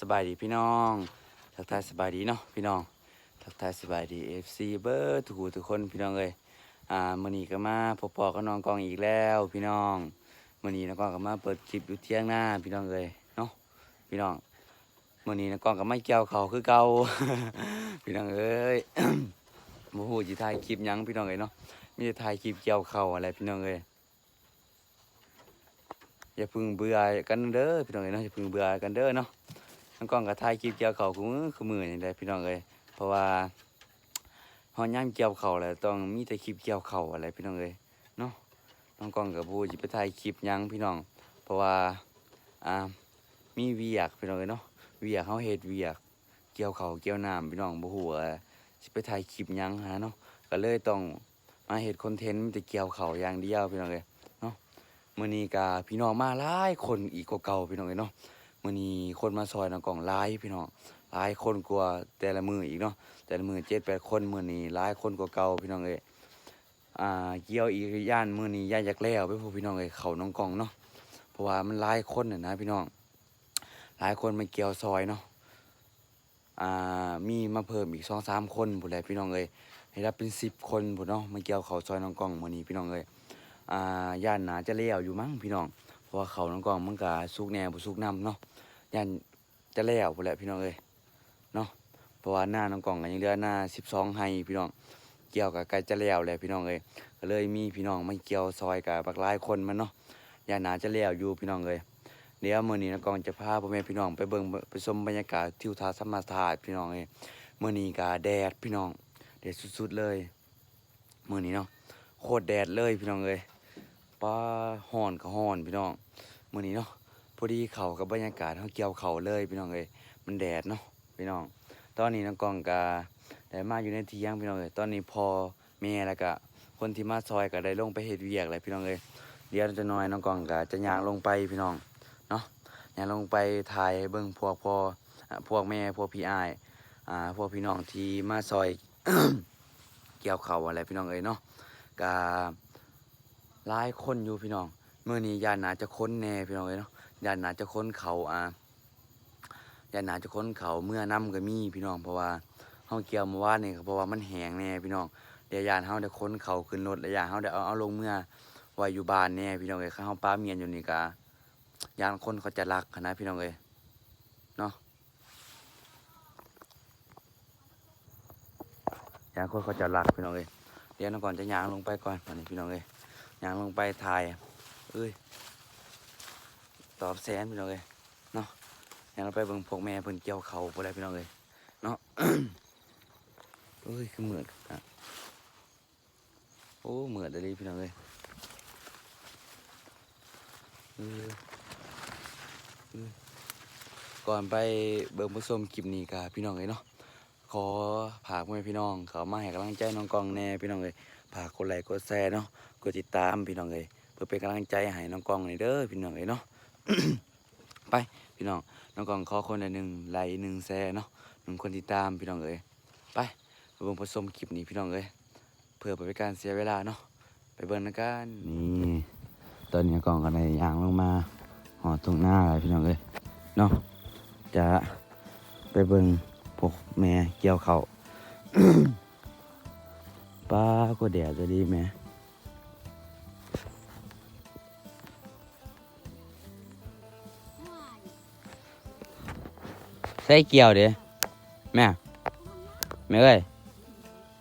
สบายดีพี่น้อง ทักทายสบายดีเนาะพี่น้อง ทักทายสบายดี FC เบอร์ทุกทุกคนพี่น้องเอ้ยอ่ามื้อนี้ก็มาพบปอกับน้องกองอีกแล้วพี่น้องมื้อนี้น้องกองก็มาเปิดคลิปอยู่เที่ยงหน้าพี่น้องเอ้ยเนาะพี่น้องมื้อนี้น้องกองก็ไม่เกี่ยวเขาคือเก่าพี่น้องเอ้ยบ่ฮู้สิถ่ายคลิปยังพี่น้องเอ้ยเนาะมีแต่ถ่ายคลิปเกี่ยวเขาอะไรพี่น้องเอ้ยอย่าพึ่งเบื่อกันเด้อพี่น้องเอ้ยเนาะอย่าพึ่งเบื่อกันเด้อเนาะ ทั้งกล้องกับถ่ายคลิปเกี่ยวเขาคือมือคือมือนี่แหละพี่น้องเอ้ยเพราะว่าเฮายามเกี่ยวเขาวแล้วต้องมีแต่คลิปเกี่ยวเขาอะไรพี่น้องเอ้ยเนาะน้องกล้องกับบูจิไปถ่ายคลิปยังพี่น้อง เพราะว่าอ่ามีเวียกพี่น้องเอ้ยเนาะเวียกเฮาเฮ็ดเวียก เกี่ยวเขาเกี่ยวน้ำพี่น้องบ่ฮู้ว่าสิไปถ่ายคลิปยังหาเนาะก็เลยต้องมาเฮ็ดคอนเทนต์มีแต่เกี่ยวเขาอย่างเดียวพี่น้องเอ้ยมื่อนี้กาพี่น้องมาหลายคนอีกกว่าเก่าพี่น้องเอ้ยเนาะ มื่อนี้คนมาซอยน้องกล่องหลายพี่น้องหลายคนกว่าแต่ละมืออีกเนาะแต่ละมือเจ็ดแปดคนมื่อนี้หลายคนกว่าเก่าพี่น้องเอ้ยอ่าเกี่ยวอีกย่านมื่อนี้ย่านยากแล้วไปพวกพี่น้องเอ้ยเขาน้องกล่องเนาะเพราะว่ามันหลายคนน่ะนะพี่น้องหลายคนมาเกี่ยวซอยเนาะอ่ามีมาเพิ่มอีกสองสามคนผู้ใดพี่น้องเอ้ยให้รับเป็นสิบคนผู้เนาะมาเกี่ยวเขาซอยน้องกล่องมื่อนี้พี่น้องเอ้ยอ่าย่านหนาจะเลี้ยวอยู่มั้งพี่น้อง ราะว่าเขาน้องกองมันก็สุกแน่บ่สุกน้ำเนาะย่านจะเลี้ยวพุ่นแหละพี่น้องเอ้ยเนาะเพราะว่าหน้าน้องกองก็ยังเหลือหน้า12ให้พี่น้องเกี่ยวกับกล้จะเลี้ยวแล้วพี่น้องเอ้ยก็เลยมีพี่น้องมาเกี่ยวซอยกับบักหลายคนมันเนาะย่านหนาจะเลี้ยวอยู่พี่น้องเอ้ยเดี๋ยวมื้อนี้น้องกองจะพาพ่อแม่พี่น้องไปเบิ่งไปชมบรรยากาศทิวทัศน์ธรรมชาติพี่น้องเอ้ยมื้อนี้ก็แดดพี่น้องแดดสุดๆเลยมื้อนี้เนาะโคตรแดดเลยพี่น้องเอ้ยปลาห่อนก็ห่อนพี่น้อง มื้อนี้เนาะพอดีเขากับบรรยากาศเฮาเกี่ยวเขาเลยพี่น้องเอ้ยมันแดดเนาะพี่น้อง ตอนนี้น้องกองกาได้มาอยู่ในที่ยงพี่น้องเอ้ยตอนนี้พอแม่แล้วก็คนที่มาซอยก็ได้ลงไปเฮ็ดเวียกเลยพี่น้องเอ้ยเดี๋ยวจะน้อยน้องกองก็จะย่างลงไปพี่น้องเนาะย่างลงไปถ่ายเบิ่งพวกพออ่าพวกแม่พวกพี่อ้ายอ่าพวกพี่น้องที่มาซอยเกี่ยวเขาอะไรพี่น้องเอ้ยเนาะกาหลายคนอยู่พี่น้อง เมื่อนี้ยานนาจะค้นแน่พี่น้องเลยเนาะยานนาจะค้นเขาอ่ายานนาจะค้นเขาเมื่อน้ำก็มีพี่น้องเพราะว่าเฮาเกี่ยวมาว่านนี่ก็เพราะว่ามันแห้งแน่พี่น้องเดี๋ยวยานเฮาได้ค้นเขาขึ้นรถแล้วยานเฮาได้เอาเอาลงเมื่อว้อยู่บ้านแน่พี่น้องเลยข้าเฮาป้าเมียนอยู่นี่กะยานคนเขาจะรักนะพี่น้องเลยเนาะยานคนเขาจะรักพี่น้องเลยเดี๋ยวน้องก่อนจะยางลงไปก่อนวันนี้พี่น้องเลยยางลงไปถ่าย เอ้ยตอบแสนพี่น้องเลยเนาะอย่างลงไปเบิ่งพวกแม่เพิ่นเกี่ยวเขาบ่ได้พี่น้องเลยเนาะเอ้ยคือเหมือนอะโอ้เหมือนเลยพี่น้องเลยก่อนไปเบิ่งผู้ชมคลิปนี้กะพี่น้องเลยเนาะขอฝากพ่อแม่พี่น้องเขามาให้กำลังใจน้องกองแน่พี่น้องเลยฝากกดไลค์กดแชร์เนาะกดติดตามพี่น้องเลย เพื่อเป็นกำลังใจให้น้องกองหน่อยเด้อพี่น้องเลยเนาะไปพี่น้องน้องกองขอคนละหนึ่งไลค์หนึ่งแชร์เนาะหนึ่งคนติดตามพี่น้องเลยไปไปเบิ่งผสมคลิปนี้พี่น้องเลยเพื่อเป็นการเสียเวลาเนาะไปเบิ่งนะกันนี่ตอนนี้กองกันในยางลงมาหอตรงหน้าเลยพี่น้องเลยเนาะจะไปเบิ่งพวกแม่เกี่ยวเขาป้าก็แดดจะดีแม่ ใส่เกี่ยวเด้แม่แม่เอ้ย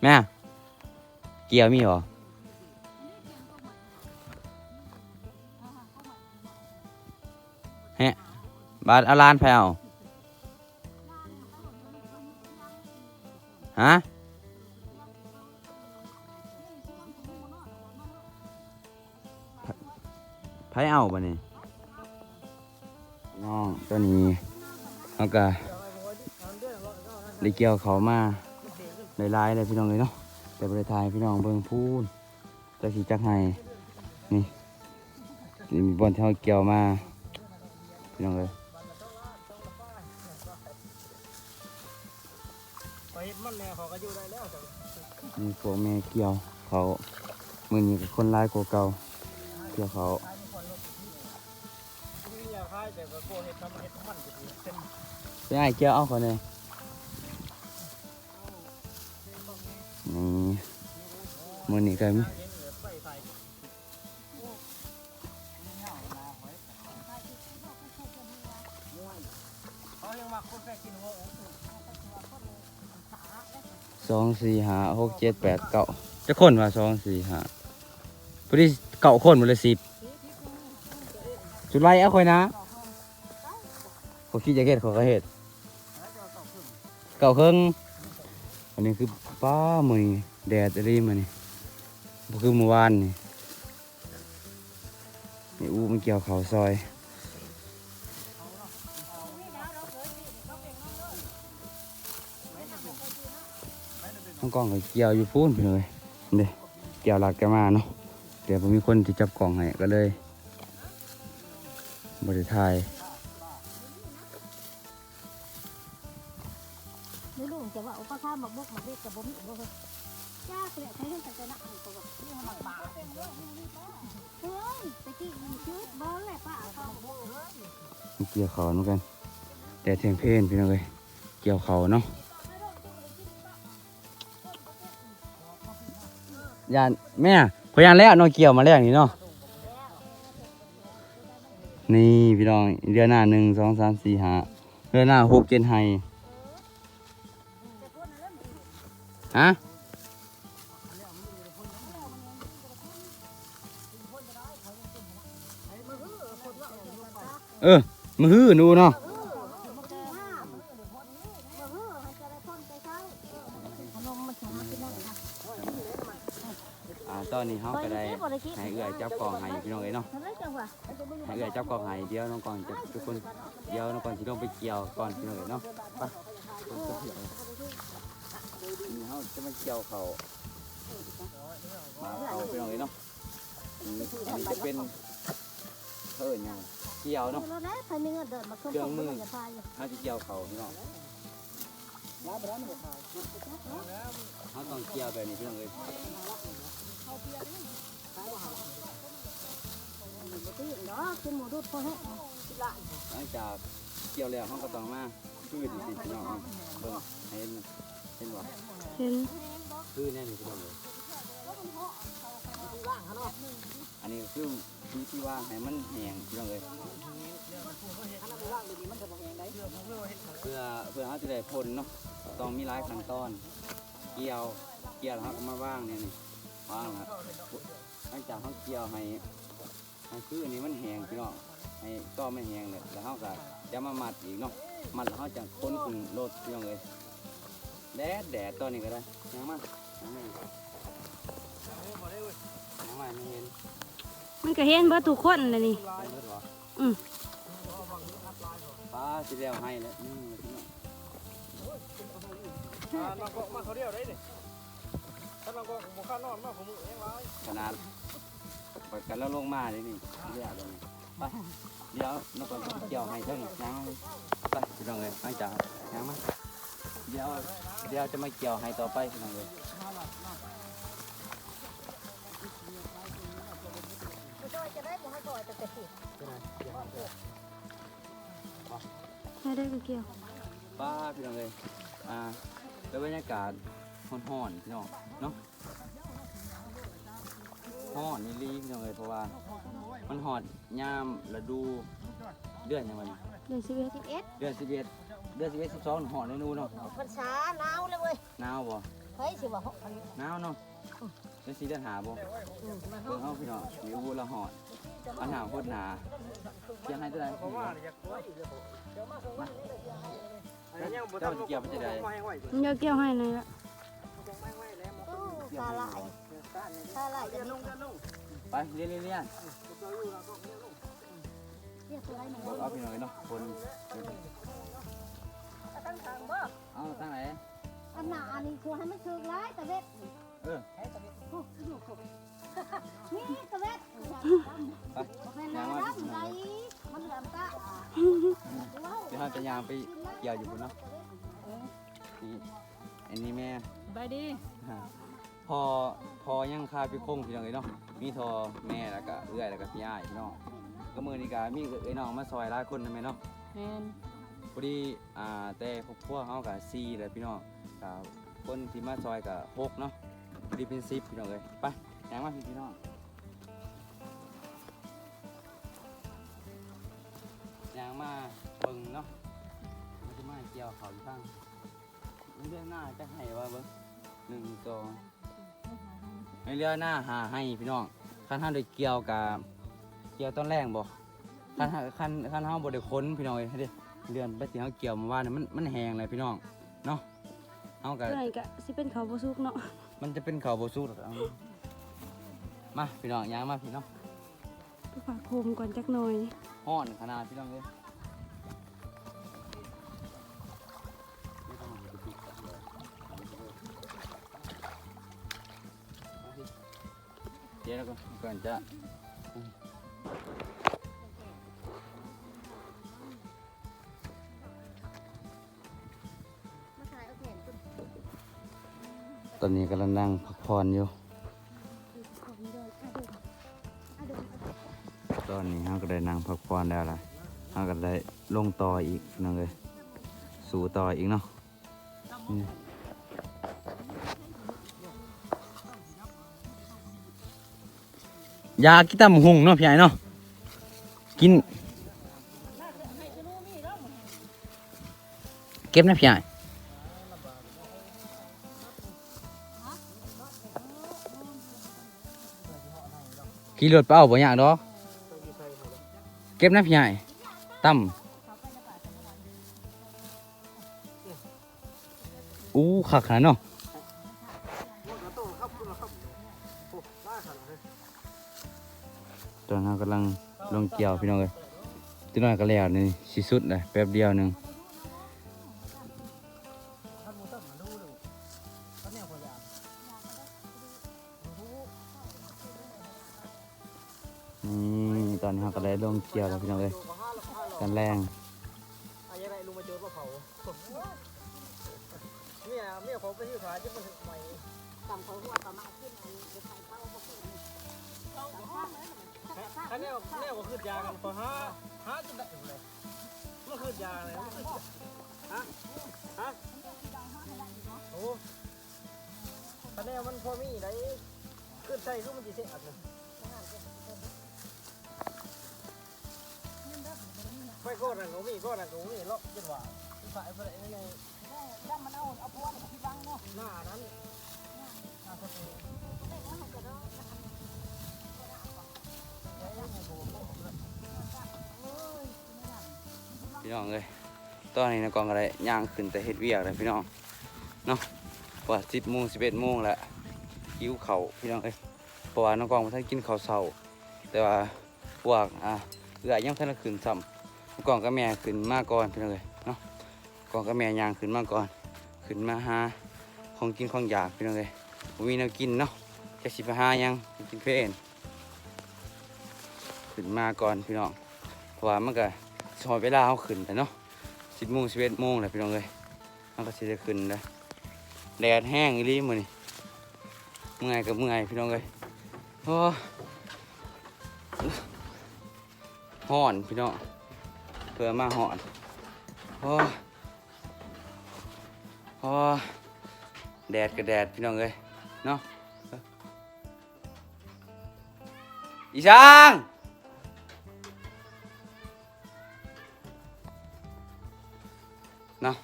แม่เกี่ยวมีหรอเฮ้บาดเอาลานไปเอาฮะไผเอาบ่นี่น้องตัวนี้เอากะ ได้เกี่ยวเขามาหลายๆเลยพี่น้องเลยเนาะแต่บริทายพี่น้องเบิ่งพูนแต่สีจักไห้นี่นี่มีบอลเท่าเกี่ยวมาพี่น้องเลยมีพวกแม่เกี่ยวเขามือนี้ก็คนร้ายกว่าเก่าเกี่ยวเขาขายทุกคนรถมีอยากขายแต่ก็โกเก็สิเป็นไปไอ้เกี่ยวเอาเขาเลย มือนี้ก็มีเขายังมาคนสองสี่ห้าหกเจ็ดแปดเก้าจะคนว่าสองสี่ห้าพอดีเก้าคนหมดเลยสิบจุดไล่เอาคอยนะขาคิดจะเฮ็ดขาก็เฮ็ดเก้าครึ่งอันนี้คือป้ามือแดดอะไรมานี่ บ่คือเมื่อวานนี่นี่อู้มันเกี่ยวเขาซอย น้องกล้องก็เกี่ยวอยู่พูนไปเลยเด้เกี่ยวหลักแกมาเนาะเดี๋ยวผมมีคนที่จับกล่องให้ก็เลยบริทายไม่รู้จะว่าอุปข้ามบักบกมาเด็กกับบ่มีบ่เฮ้ ยจ้าเลี่ยใช้เรื่องแต่จะน่ะอันตัวนี่มันบักบาเฮ้ยตะกี้มันชื่อบ่แหละป้าเขาเกี่ยวเขาเหมือนกัน แต่เทียงเพนพี่น้องเลยเกี่ยวเขาเนาะยานแม่พยานแล้วเน้องเกี่ยวมาแล้วนี่เนาะนี่พี่น้องเดือนหน้าหนึ่งสองสามสี่ห้าเดือนหน้าหกเจ็ดไฮฮะ เออมือฮื้อนูเนาะอ่าตอนนี้เขาก็ได้ให้เอื้อยจับกองให้พี่น้องเอ้ยเนาะหวะให้เอื้อยจับกองให้เดี๋ยวน้องกองจะทุกคนเดี๋ยวน้องกล่องสิลงไปเกี่ยวก่อนพี่น้องเอ้ยเนาะไปคนเกี่ยวนี่เขาจะมาเกี่ยวเขามาเขาพี่น้องเอ้ยเนาะอันนี้จะเป็นเพิ่นยัง เกี่ยวเนาะรถแล้วใครมีเงินเดินมาเครื่องมือจะพายเขาจะเกี่ยวเขาพี่น้องเขาต้องเกี่ยวแบบนี้พี่น้องเอ้ยตีเนาะขึ้นหมูดูดพอให้หลังจากเกี่ยวแล้วเขาก็ต้องมาพืชสิพี่น้องเบิ่งให้เห็นเห็นว่าเห็นพืชแน่นี่พี่น้องเลย อันนี้คือวิธีว่าให้มันแห้งพี่น้องเลยเพื่อเพื่อเขาจะได้ผลเนาะต้องมีหลายขั้นตอน เกี่ยว เกี่ยวแล้วเขาก็มาว่างเนี่ยนี่ว่างแล้วหลังจากเขาเกี่ยวให้ให้คืออันนี้มันแห้งพี่น้องให้ก็ไม่แห้งเลยแล้วเขาก็จะมามัดอีกเนาะมัดแล้วเขาจะค้นขึ้นรถพี่น้องเลยแดดแดดตอนนี้ก็ได้ยังมายังมายัง มาไม่เห็นมันก็เห็นเบิดทุกคนเลยนี่ไปเบิดเหรออืม ป้าสิแล้วให้แล้วนี่พี่น้องอ่าเราก็มาเขาเดียวได้ดิถ้าเราก็บุคคลนอนมาผมมือเองไว้ขนาดไปกันแล้วลงมาเลยนี่เรียกเลยไปเดี๋ยวน้องก่อนเกี่ยวให้เท่านี้ยังไปพี่น้องเลยหลังจากยังมาเดี๋ยวเดี๋ยวจะมาเกี่ยวให้ต่อไปพี่น้องเลย จะได้บ่ให้ก่อยแต่แต่สิให้ได้ก็เกี่ยวป้าพี่น้องเลยอ่าเป็นบรรยากาศห้อนๆพี่น้องเนาะห้อนนี่ลีพี่น้องเลยเพราะว่า มันหอดยามฤดูเดือนยังไงเดือนสิบเอ็ดสิบเอ็ดเดือนสิบเอ็ดเดือนสิบเอ็ดสิบสองหอดในนู่นเนาะพรรษาหนาวเลยเว้ยหนาวบ่เฮ้ยสิว่าหกอันหนาวเนาะ เดือนสี่เดือนหาบ่อืมมาเบิ่งเอาพี่น้องมีอูละหอดปัญหาโคตรหนาเกี่ยวให้เท่าไหร่เพราะว่าอยากไว้เดี๋ยวมาเถอะมาอันนี้ยังบ่เจ้าจะเกี่ยวไปจะได้ไม่ไว้มันจะเกี่ยวให้เลยละไม่ไว้แล้วตาลายตาลายจะเดี๋ยวลลงงเดี๋ยวลงไปเรียนเรียนเรียนเราอยู่เราก็เดี๋ยวลงเรียกตัวไรหนึ่งเบิ่งเอาพี่น้องเนาะคนตั้งทางบ่เอาตั้งไหนอันหนาอันนี้คือให้มันถึงร้ายตะเว็ด เออโอ้อยู่ครบนี่ตะเว็ดไปเป็นไรนะไรมันเหลือตาเดี๋ยวเราจะยางไปเกี่ยวอยู่บนเนาะนี่อันนี้แม่ไปดีพอพอยังคาไปคงพี่น้องเลยเนาะมีทอแม่แล้วก็เอื้อยแล้วก็พี่อ้ายพี่น้องก็มือนี้ก็มีเอ้ยน้องมาซอยหลายคนนะแม่เนาะแมนพอดีอ่าแต่พวกพวกเขากับซีเลยพี่น้องกับคนที่มาซอยกับหกเนาะ ดีเป็นสิบพี่น้องเลยไปยังมาพี่พี่น้องยังมาเบิ่งเนาะมันจะมาเกี่ยวเขาอยู่ข้างเรื่อหน้าจะให้ว่าเบิ่งหนึ่งสองในเรื่อหน้าหาให้พี่น้องขั้นห้าโดยเกี่ยวกับเกี่ยวต้นแรงบ่ขั้นขั้นขั้นห้าบ่ได้ค้นพี่น้องเอ้ยให้ดิเรือนไปที่เขาเกี่ยวมาว่าเนี่ยมันมันแหงเลยพี่น้องเนาะเอากัตัวไหนก็สิเป็นเขาบ่สุกเนาะ มันจะเป็นข้าวโบสูดเอามาพี่น้องย่างมาพี่น้องไปฝากโคมก่อนจักหน่อยห้อนขนาดพี่น้องเลยไม่ต้องเอาไปปิดกันเลยเดี๋ยวเราก็ก่อนจะ ตอนนี้กำลังนั่งพักผ่อนอยู่ ตอนนี้เราก็ได้นั่งพักผ่อนแล้วล่ะเราก็ได้ลงต่ออีกพี่งเลยสู่ต่ออีกเนาะยากินตำหงเนาะพี่ไอ้เนาะกิน เก็บนะพี่ไอ้ ขี่รถไปเอาบ่อยากดอกเก็บนะพี่ไอ้ตั้มอู้ขักขนาดเนาะรถตู้ครับคุณครับโอ้ล่าขนาดเลยตอนนั้กำลังลงเกี่ยวพี่น้องเลยที่น้อยก็แล้วนี่สิสุดเลยแป๊บเดียวหนึ่ง ด้ลงเกี่ยวแล้วพี่น้องเลยกันแรงอายังไงลุงมาเจอก็เผาเมียเมียผมไปที่ขาที่มันใหม่ต่ำเขาหัวประมาณขึ้นเดี๋ยวใครเข้าบ่ขึ้นอันนี้ต่ำข้างเลยท่านเนี่ยเนี่ยว่าขึ้นยากันพอห้าห้าจนได้เลยมันขึ้นยาเลยมันขึ้นฮะฮะโอ้ท่านนี่ยมันพอมีได้ขึ้นใส่ขึ้นมันจีเสียอันนึง ไม่ก็นั่นก็มีก็นั่นก็มีเลาะจนว่าสายไปไหนในย่ามันเอาเอาพวงที่บังเนาะหน้านั้นหน้าคนอื่นพี่น้องเลยตอนนี้นะกองอะไรย่างขึ้นแต่เฮ็ดเวียกเลยพี่น้องเนาะว่าสิบโมงสิบเอ็ดโมงแล้วหิวเข่าพี่น้องเอ้ยเพราะว่าน้องกองมาท่านกินข้าวเช้าแต่ว่าพวกอะเอือยังท่านได้ขึ้นซ้ำ น้องกองกับแม่ขึ้นมาก่อนพี่น้องเลยเนาะกองกับแม่ยางขึ้นมาก่อน ขึ้นมาหาของกินของอยากพี่น้องเลยมีแนวกินเนาะจะสิไปหายังกินเพลนขึ้นมาก่อนพี่น้องเพราะว่ามันก็สอยเวลาเขาขึ้นแต่เนาะสิบโมงสิบเอ็ดโมงแหละพี่น้องเลยมันก็สิได้ขึ้นแล้วแดดแห้งอีหลีมือนี้เมื่อยกับเมื่อยพี่น้องเลยโอ้ฮ้อนพี่น้อง พื่อมาฮ้อนโอ้โอ้แดดกับแดดพี่น้องเลยเนาะอีช่างเนาะ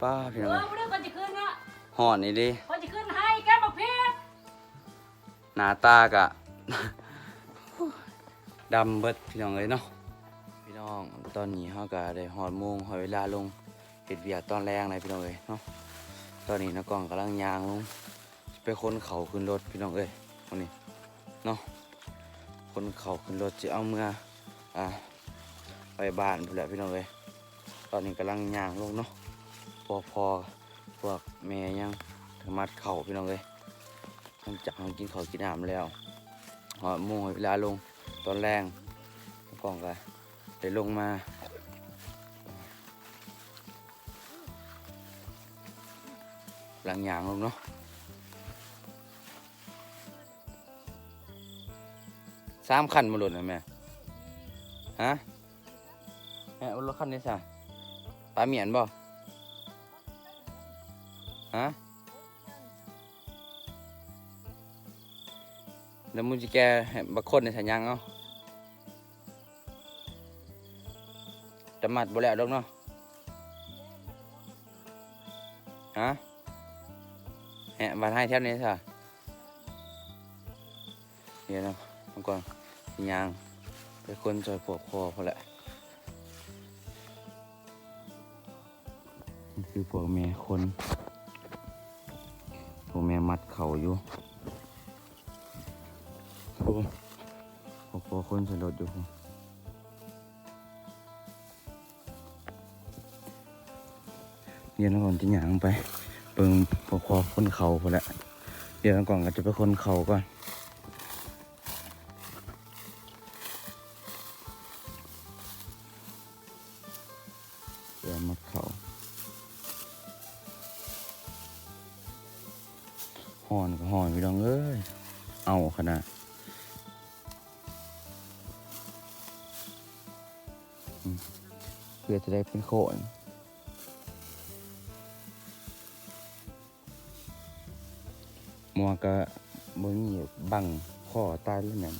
ป้าพี่น้องเอเลอยบ่ได้คนจะขึ้นเนาะฮ้อนนี่ดิคนจะขึ้นให้แกบอกพี่หน้าตากะ ดำเบิดพี่น้องเลยเนาะพี่น้อง ตอนนี้เฮาก็ได้หอดโมงหอยเวลาลงเฮ็ดเวียกตอนแรงเลยพี่น้องเอ้ยเนาะตอนนี้นักกล้องกำลังยางลงไปค้นเขาขึ้นรถพี่น้องเอ้ยวันนี้เนาะค้นเขาขึ้นรถจะเอาเมื่ออ่าไปบ้านพุ่นแหละพี่น้องเอ้ยตอนนี้กำลังยางลงเนาะพอพอพวกแม่ยังถมัดเข่าพี่น้องเอ้ยหลังจากเรากินข้าวกินน้ำแล้วหอโมงหอยเวลาลงตอนแรงกล้องก็ได้ลงมา หลังยางลงเนาะสามคันมาหลุดเลยแม่ฮะแม่เอารถคันนี้ซะปลาเหมียนบ่ฮะแล้วมึงจะแกให้บักคนในสัญญังเอา จะมัดบ่แล้วดอกเนาะฮะแหะบัดให้แถวนี้ซะเดี๋ยวนะมังกรสิยางไปคนจอยพวกคอพอแหละนี่คือพวกแม่คนพวกแม่มัดเข่าอยู่พวกพวกคนสลดอยู่ เดี๋ยวน้องก่อนจะหยางไปเบิ่งพวกคอคนเขาพอแหละเดี๋ยวน้องก่อนก็จะไปคนเขาก่อนเดี๋ยวมัดเขาหอนก็หอนพี่น้องเอ้ยเอาขนาดเพื่อจะได้เป็นโคน มัวก็บ่มีบังข้อตายแล้วนั่น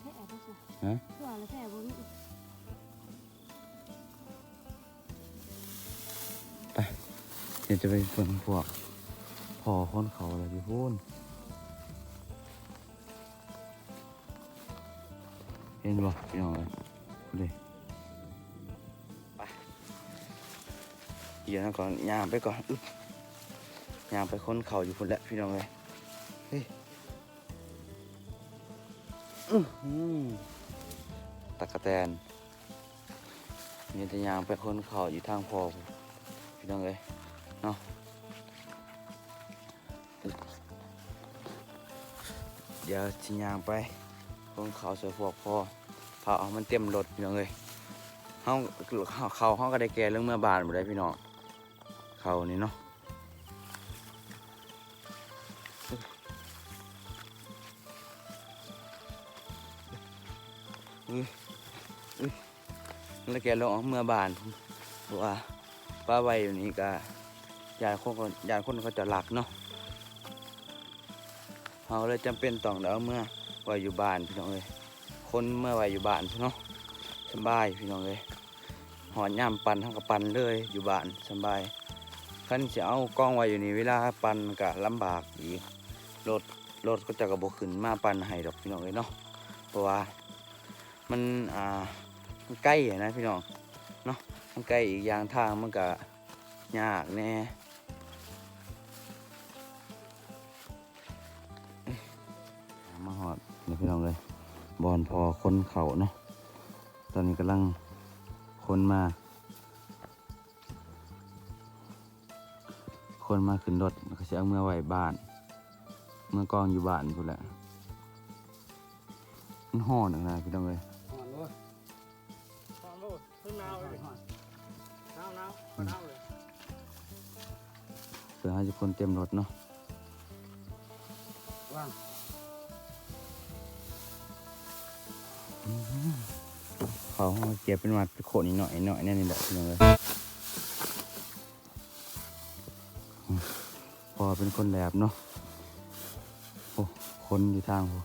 แท้บ่ซะฮะว่าแล้วแท้บ่มีเดี๋ยวจะไปเบิ่งพวกพอคนเขาอะไรพี่พูนเห็นบ่พี่น้องเอ้ยพูดเลยไปเดี๋ยวนะก่อนยางไปก่อนอึ๊บ ย่างไปค้นเขาอยู่พุ่นแหละพี่น้องเลยเฮ้ยตะกะแตนนี่จะย่างไปค้นเขาอยู่ทางพอพี่น้องเลยเนาะเดี๋ยวชิยางไปลงเขาสวยพวกพอพาเอามันเต็มรถพี่น้องเลยเฮาเขาเขาเฮาก็ได้แก่เรื่องเมื่อบานหมดเลยพี่น้องเขานี่เนาะ แล้วแกลงเอเมื่อบานบอกว่าป้าไว้อยู่นี่ก็ยายคนยายคนเขาจะหลักเนาะเราเลยจำเป็นต้องเอาเมื่อไว้อยู่บ้านพี่น้องเลยคนเมื่อไว้อยู่บ้านเนาะสบายพี่น้องเลยหอนย่ำปันทั้งกับปันเลยอยู่บ้านสบายคันจะเอากล้องไว้อยู่นี่เวลาปันก็ลำบากอีกรถรถก็จะกระบกขึ้นมาปันให้ดอกพี่น้องเลยเนาะเพราะว่า มันอ่ามันใกล้นะพี่น้องเนาะมันใกล้อีกอย่างทางมันก็ยากแน่มาหอดนี่พี่น้องเลยบอลพอคนเขาเนาะตอนนี้กำลังคนมาคนมาขึ้นรถก็จะเอาเมื่อไว้บ้าน เมื่อกองอยู่บ้านพูดแหละมันห่อนนะพี่น้องเลย หอนด้วยขึ้นาวเลยนาวนาวก็นาวเลยเพื่อให้ทุกคนเต็มรถเนาะว่างเขาเก็บเป็นมาโขนนิดหน่อยหน่อยแน่นี่แหละเลยพอเป็นคนแหลบเนาะโอ้คนอยู่ทางพอ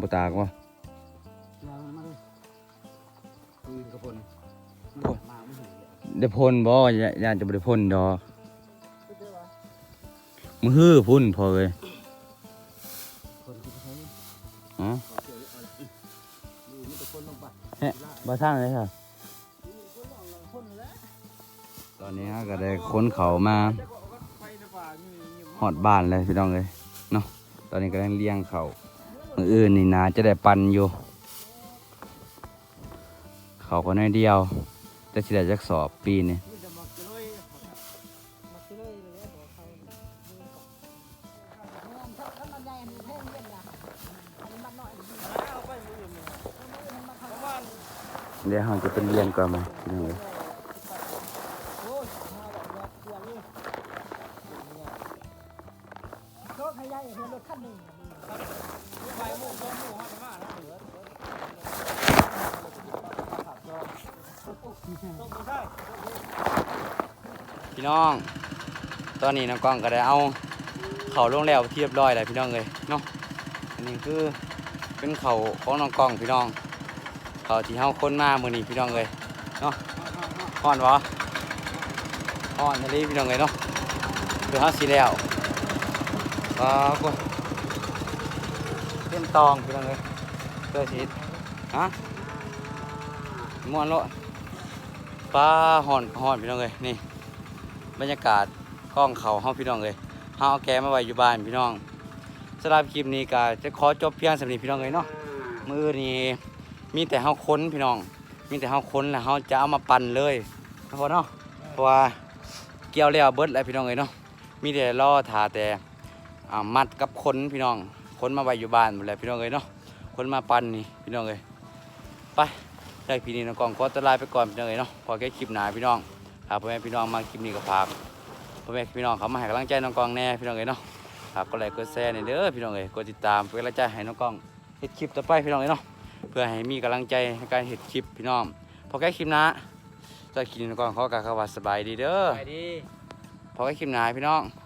บ่ตากวะยาวมาเลยปืนกระพนมาไม่เห็นเลยได้พ่นบ่ย่าย่านจะบ่ได้พ่นดอกมือฮื้อพุ่นพอเลยคนที่เขาใช้อ๋อขอเจอเอาดูนี่ตะคนลงไปเฮ้บ่ทางเลยค่ะคนลงลงคนแล้วตอนนี้ก็ได้ค้นเขามา หอดบ้านเลยพี่น้องเลยเนาะตอนนี้กำลังเลี้ยงเขามืออื่นนี่นาจะได้ปันอยู่เขาก็น้อยเดียว แต่สิได้จักสอบปีนี่จะมักจะเลยมักจะเลยเลยตัวเขาถ้ามันใหญ่อันนี้แพงเย็นล่ะอันนี้มันน้อยเอาไปมืออื่นประมาณเดี๋ยวเราจะเป็นเรียนก่อนมาพี่น้องเอ้ย พี่น้อง ตอนนี้น้องกล้องก็ได้เอาเขาลงแล้วเรียบร้อยแล้วพี่น้องเลยเนาะอันนี้คือเป็นเขาของน้องกล้องพี่น้อง เขาที่เฮาค้นมาเมื้อนี้พี่น้องเลยเนาะฮ้อนบ่ฮ้อนทะเลพี่น้องเลยเนาะคือเฮาสิแล้วก็ก็เต็มตองพี่น้องเลยเพื่อสิฮะม่วนโลด ปลาฮ้อนฮ้อนพี่น้องเลยนี่ บรรยากาศกล้องเขาเฮาพี่น้องเลยเฮาเอาแกมาไว้อยู่บ้านพี่น้องสำหรับคลิปนี้ก็จะขอจบเพียงสำนี้พี่น้องเลยเนาะมือนี้มีแต่เฮาค้นพี่น้อง มีแต่เฮาค้นแล้วเฮาจะเอามาปั่นเลยนะพอเนาะเพราะว่าเกี่ยวแล้วเบิดแล้วพี่น้องเลยเนาะมีแต่รอถาแต่มัดกับค้นพี่น้องค้นมาไว้อยู่บ้านหมดแล้วพี่น้องเลยเนาะค้นมาปั่นนี่พี่น้องเลยไป ได้พี่นี่น้องกล้องก็ตวลายไปก่อนพี่น้องเลยเนาะพอแค่คลิปหนาพี่น้องครับพ่อแม่พี่น้องมาคลิปนี้ก็ฝากพ่อแม่พี่น้องเขามาให้กำลังใจน้องกองแน่พี่น้องเอ้ยเนาะฝากกดไลค์กดแชร์ในอยเด้อพี่น้องเอ้ยกดติดตามเป็นกำลังใจให้น้องกองเฮ็ดคลิปต่อไปพี่น้องเอ้ยเนาะเพื่อให้มีกำลังใจในการเฮ็ดคลิปพี่น้องพอแค่คลิปหนะจะคลิปนี้น้องกองขอกล่าวคำว่าสบายดีเด้อไปดี พอแค่คลิปหน้าพี่น้องส